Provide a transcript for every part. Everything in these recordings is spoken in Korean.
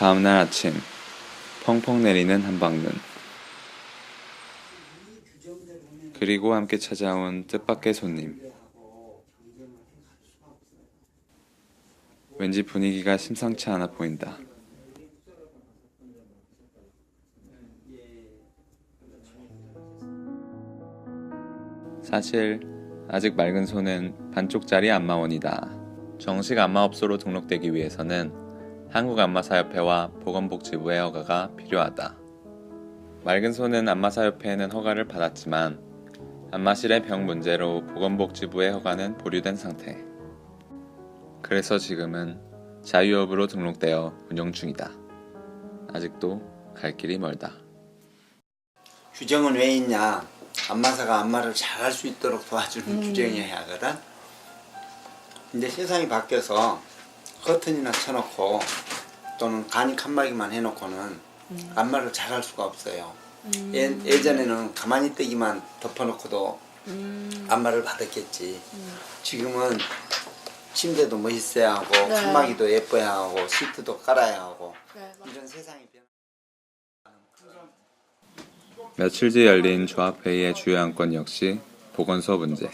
다음날 아침 펑펑 내리는 한방눈. 그리고 함께 찾아온 뜻밖의 손님. 왠지 분위기가 심상치 않아 보인다. 사실 아직 맑은 손은 반쪽짜리 안마원이다. 정식 안마업소로 등록되기 위해서는 한국안마사협회와 보건복지부의 허가가 필요하다. 맑은 손은 안마사협회에는 허가를 받았지만 안마실의 병 문제로 보건복지부의 허가는 보류된 상태. 그래서 지금은 자유업으로 등록되어 운영 중이다. 아직도 갈 길이 멀다. 규정은 왜 있냐? 안마사가 안마를 잘 할 수 있도록 도와주는 규정이어야 하거든. 근데 세상이 바뀌어서 커튼이나 쳐놓고 또는 간이 칸막이만 해놓고는 안마를 잘 할 수가 없어요. 예, 예전에는 가만히 뜨기만 덮어놓고도 안마를 받았겠지. 지금은 침대도 멋있어야 하고 네. 칸막이도 예뻐야 하고 시트도 깔아야 하고 네, 이런 세상이 변. 며칠 뒤 열린 조합회의의 주요 안건 역시 보건소 문제.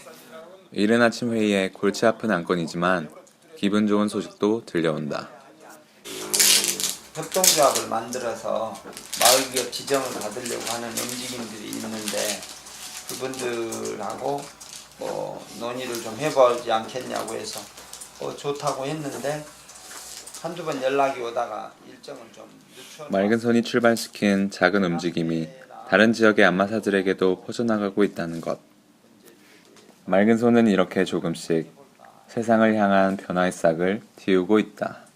이른 아침 회의에 골치 아픈 안건이지만 기분 좋은 소식도 들려온다. 협동조합을 만들어서 마을기업 지정을 받으려고 하는 움직임들이 있는데 그분들하고 뭐 논의를 좀 해보지 않겠냐고 해서 어, 좋다고 했는데 한두 번 연락이 오다가 일정을 좀 늦춰 맑은 손이 출발시킨 작은 움직임이 다른 지역의 안마사들에게도 퍼져나가고 있다는 것. 맑은 손은 이렇게 조금씩 세상을 향한 변화의 싹을 틔우고 있다.